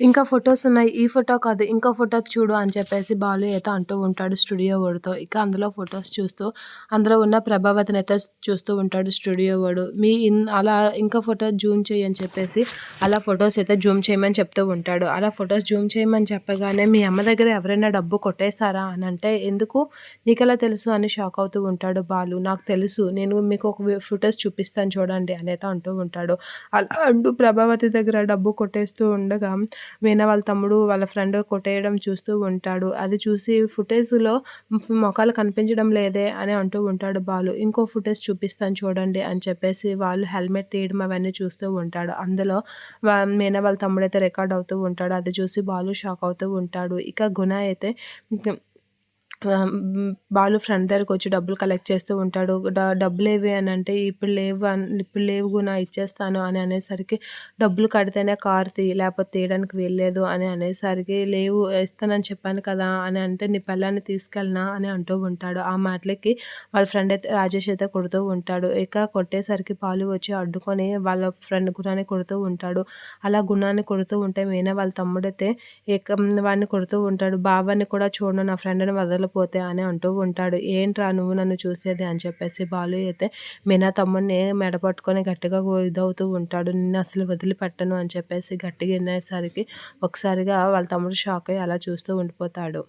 ఇంకా ఫొటోస్ ఉన్నాయి. ఈ ఫోటో కాదు ఇంకో ఫోటో చూడు అని చెప్పేసి బాలు అయితే అంటూ ఉంటాడు స్టూడియో వాడితో ఇక అందులో ఫొటోస్ చూస్తూ అందులో ఉన్న ప్రభావతిని అయితే చూస్తూ ఉంటాడు స్టూడియో వాడు మీ ఇన్ అలా ఇంకా ఫోటో జూమ్ చేయి అని చెప్పేసి అలా ఫొటోస్ అయితే జూమ్ చేయమని చెప్తూ ఉంటాడు. అలా ఫొటోస్ జూమ్ చేయమని చెప్పగానే మీ అమ్మ దగ్గర ఎవరైనా డబ్బు కొట్టేశారా అని అంటే ఎందుకు? నీకెలా తెలుసు అని షాక్ అవుతూ ఉంటాడు బాలు. నాకు తెలుసు నేను మీకు ఒక ఫొటోస్ చూపిస్తాను చూడండి అని అయితే అంటూ ఉంటాడు. అలా అంటూ ప్రభావతి దగ్గర డబ్బు కొట్టేస్తూ ఉండగా మీనా వాళ్ళ తమ్ముడు వాళ్ళ ఫ్రెండ్ కొట్టేయడం చూస్తూ ఉంటాడు. అది చూసి ఫుటేజ్లో మొఖాలు కనిపించడం లేదే అని అంటూ ఉంటాడు బాలు. ఇంకో ఫుటేజ్ చూపిస్తాను చూడండి అని చెప్పేసి వాళ్ళు హెల్మెట్ తీయడం అవన్నీ చూస్తూ ఉంటాడు. అందులో మీనా వాళ్ళ తమ్ముడు అయితే రికార్డ్ అవుతూ ఉంటాడు. అది చూసి బాలు షాక్ అవుతూ ఉంటాడు. ఇక గుణ అయితే బాలు ఫ్రెండ్ దగ్గరికి వచ్చి డబ్బులు కలెక్ట్ చేస్తూ ఉంటాడు. డబ్బులు ఏవి అని అంటే ఇప్పుడు లేవు అని ఇప్పుడు లేవు గుణ ఇచ్చేస్తాను అని అనేసరికి డబ్బులు కడితేనే కార్ తీ లేకపోతే తీయడానికి వెళ్ళలేదు అని అనేసరికి లేవు ఇస్తానని చెప్పాను కదా అని అంటే నీ పిల్లాన్ని తీసుకెళ్ళినా అని అంటూ ఉంటాడు. ఆ మాటలకి వాళ్ళ ఫ్రెండ్ అయితే రాజేష్ అయితే కొడుతూ ఉంటాడు. ఇక కొట్టేసరికి పాలు వచ్చి అడ్డుకొని వాళ్ళ ఫ్రెండ్ గుణాన్ని కొడుతూ ఉంటాడు. అలా గుణాన్ని కొడుతూ ఉంటే మీనా వాళ్ళ తమ్ముడైతే ఇక వాడిని కొడుతూ ఉంటాడు. బాబాని కూడా చూడను నా ఫ్రెండ్ని వదల పోతే అని అంటూ ఉంటాడు. ఏంట్రా నువ్వు నన్ను చూసేది? అని చెప్పేసి బాలు అయితే మీనా తమ్ముడిని మెడపట్టుకొని గట్టిగా ఇదవుతూ ఉంటాడు. నిన్ను అసలు వదిలిపెట్టను అని చెప్పేసి గట్టిగా వినేసరికి ఒకసారిగా వాళ్ళ తమ్ముడు షాక్ అయ్యి అలా చూస్తూ ఉండిపోతాడు.